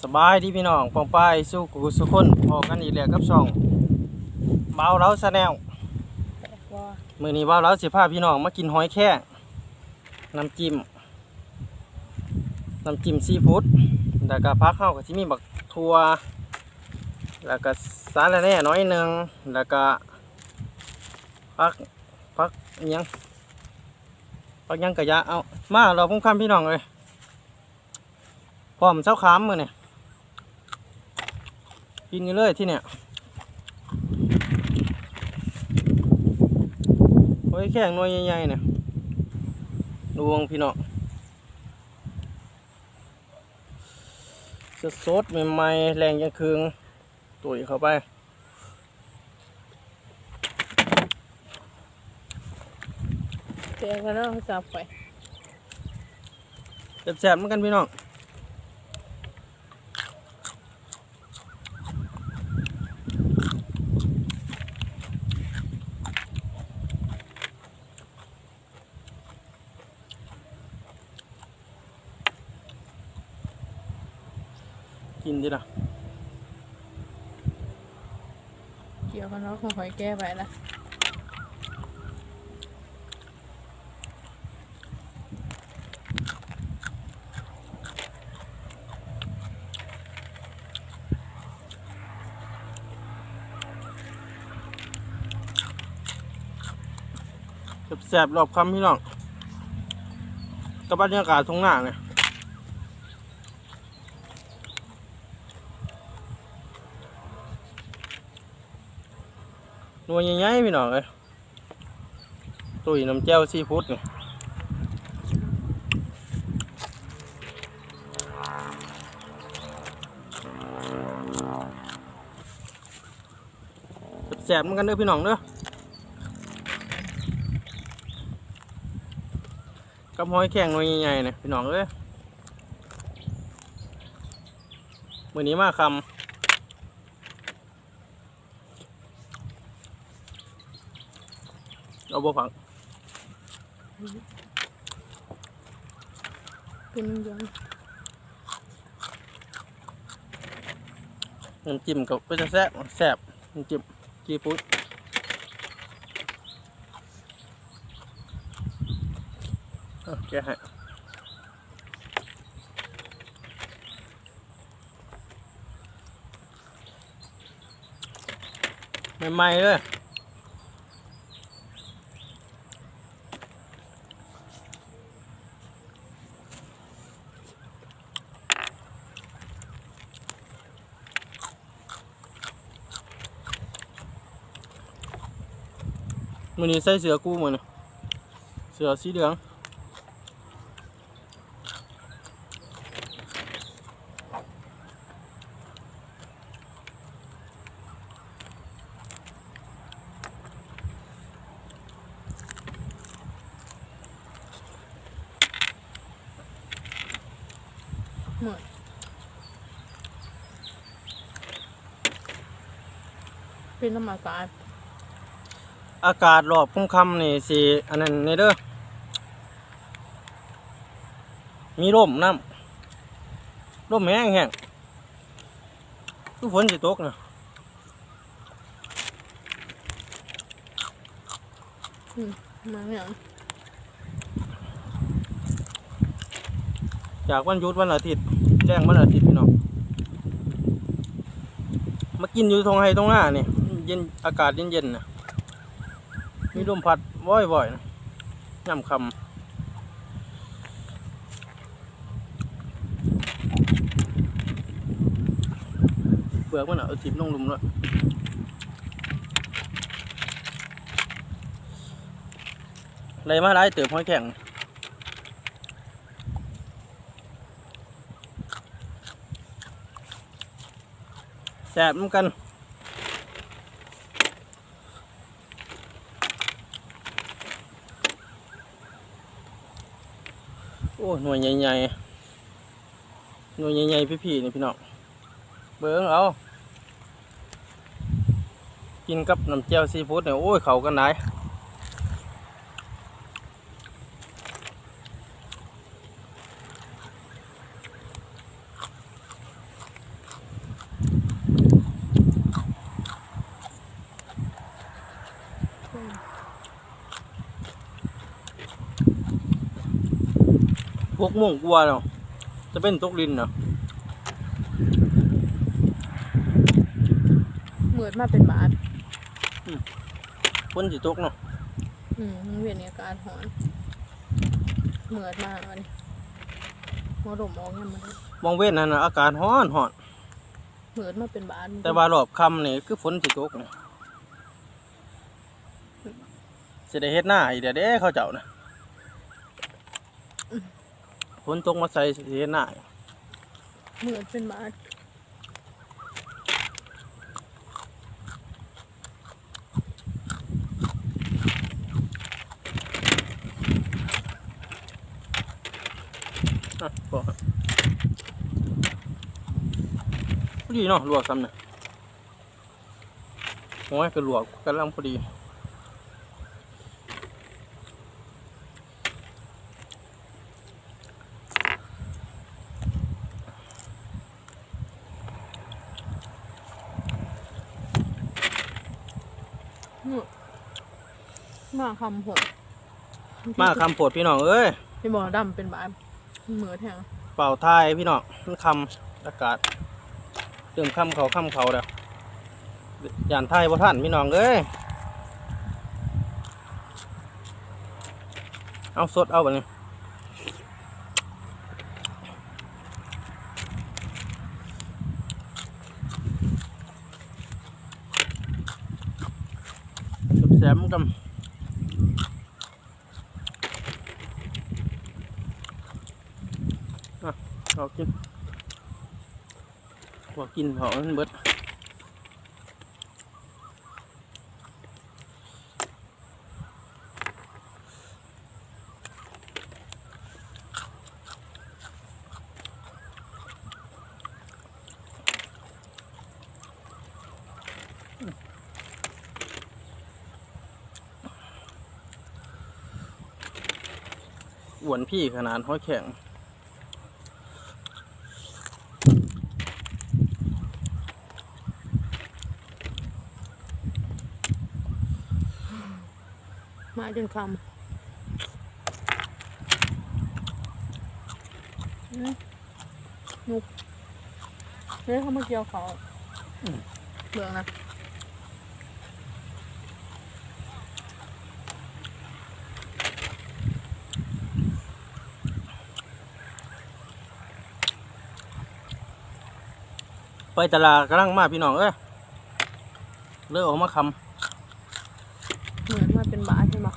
สบายดีพี่น้องปองป้ายสู้กูสุคนพอกันอีกแล้วกับช่องเบาเล้าชาแนลมือนี้เบาเล้าสิพาพี่น้องมากินหอยแค่น้ำจิ้มน้ำจิ้มซีฟู้ดแล้วก็พักเข้ากับที่มีบักทัวแล้วก็สารแน่น้อยหนึ่งแล้วก็พักพักยังพักยังกะยะเอามาเราพุ่งคำพี่น้องเลยพร้อมเช้าขามมือเนี่ย กินกันเลยที่เนี่ยโอ้ยแข่งหน่วยใหญ่ๆเนี่ยดวงพี่น้องจะสดใหม่ๆแรงยังคืงตุ๋ยเข้าไปเจอกันแล้วจับไปแสบๆเหมือนกันพี่น้อง กินดิล่ะเกี่ยวกันแล้วคงหอยแก้ไปละแสบๆรอบคำพี่น้องกับบรรยากาศตรงหน้าเนี่ย นัวใหญ่ๆพี่น้องเลยตุยน้ำแจ่วซีฟู้ดเนี่ยแสบเหมือนกันเด้อพี่น้องเด้อกับหอยแข็งหน่วยใหญ่ๆเนี่ยพี่น้องเอ้ยมือนี้มาคำ เอาบ่ฝังเป็นยังน้ำจิ้มกับก็จะแซ่บแซ่บน้ำจิ้มกีปุ๊ดเอาแกะให้ใหม่ๆเลย มือนี้ใส่เสือกู้มือนี่เสือสีเหลืองเป็นน้ำอากาศ อากาศรอบค่ำๆนี่สิอันนั้นนี่เด้อมีร่มน้ำร่มแห้งแห้งทุกฝนสิตกนะมาอย่างจากวันหยุดวันอาทิตย์แจ้งวันอาทิตย์พี่น้องมากินอยู่ตรงไฮตรงหน้านี่เย็นอากาศเย็นๆนะ มีลมพัดว่อยๆนะย่ำคำเปลือกมันอะเอาทิบลงลุมแล้วยไรมาได้เติบห้อยแข็งแสบเหมือนกัน อ้หน่วยใหญ่ๆหน่วยใหญ่ๆพี่ๆนี่พี่น้องเบิ้งเอากินกับน้ำเจียวซีฟู้ดเนี่ยโอ้ยเขากันไหน หกโมงกว่าแล้วจะเป็นตกลินเนาะเหมือนมาเป็นบาทฝนสิตกเนาะอืมเวียนนี้อากาศร้อนเหมือนมากอันนี้มอดมออกยังมันมองเว้นนั่นน่ะอากาศร้อนร้อนเหมือนมาเป็นบาทแต่ว่ารอบค่ำนี่คือฝนสิตกเนี่ยสิได้เฮ็ดหน้าอีกเดี๋ยวเด้เขาเจ้านะ ฝนตกมาใส่สิเฮ็ดหน้าเหมือนเป็นบาทอะบอกครับพอดีเนาะลวกซ้ำเนี่ยโอ้ยก็ลวกกำลังพอดี มาคำหดมาคำโปรดพี่น้องเอ้ยพี่บอกดำเป็นบาทเหมือนแทงเป่าทายพี่น้องมันคำอากาศเติมคำเขาคำเขาแล้วยานไทยบ่ท่านพี่น้องเอ้ยเอาสดเอาแบบนี้แซ่บๆกันเอากินว่า กินเผามันเบิดอ้วนพี่ขนาดห้อยแข็ง จนคำอืมนุกเฮ้ยเขามาเกี่ยวเขาเบื่อนะไปตลาดกำลังมาพี่น้องเอ้ยเลิกออกมาคเหมือนมา เป็นบาทใช่ไหม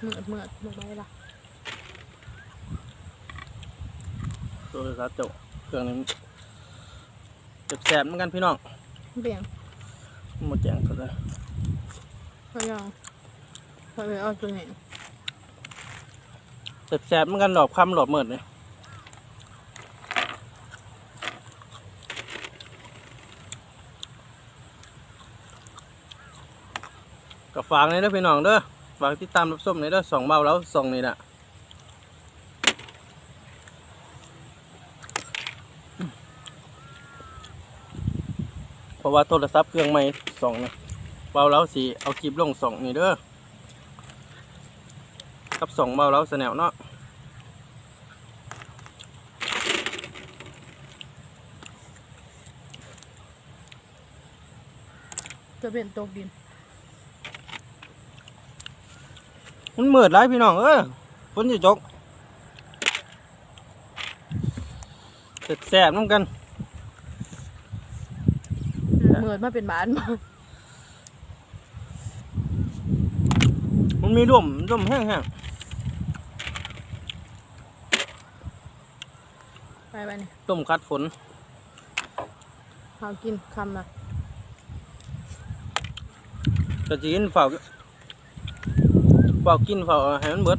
เหมือนเหมือนเหมือนอะไรล่ะำตัวสัตว์เจ้าเครื่องนี้แสบๆเหมือนกันพี่น้องเบี่ยงหมดแจงเขาเลย เขายังเขาไปเอาตัวไหนแสบๆเหมือนกันหลอบคำหลอบเมิดเลยกับฝากในอยเด้อพี่น้องเด้อฝากติดตามรับชมในอยเด้อสองเบาแล้วสองนี่นะเพราะว่าโทรศัพท์เครื่องใหม่สองนะ เบาแล้วสีเอาคลิปลงสองนี่เด้อกับสองเบาแล้วสแนวเนาะจะเป็นตกดิน มันมืดไรพี่น้องเอ้ยฝนจะจกแสบๆน้ำกันเหมือนมาเป็นบาทมา มันมีร่มร่มแห้งไปไปนี่ๆร่มคัดฝนเขากินคำนะก็จะกินเฝ้าเฝ้ากินเฝ้าให้มันเบิด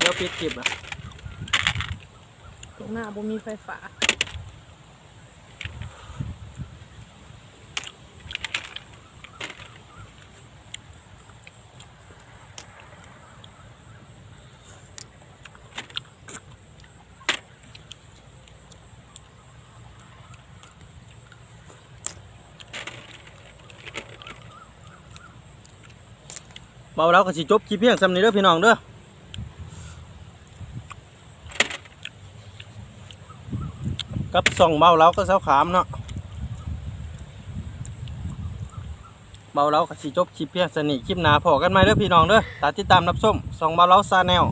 แล้วปิดคลิปอะตรงหน้าบ่มีไฟฟ้า เบาแล้วก็สิจบคลิปเพียงสำนี้เด้อพี่น้องเด้อกับส่องเบาแล้วก็เสาขามเนาะเบาแล้วก็สิจบคลิปเพียงสนิทคลิปหนาพอกันไหมเด้อพี่น้องเด้อตาติดตามรับชมส่องเบาแล้วซาแนล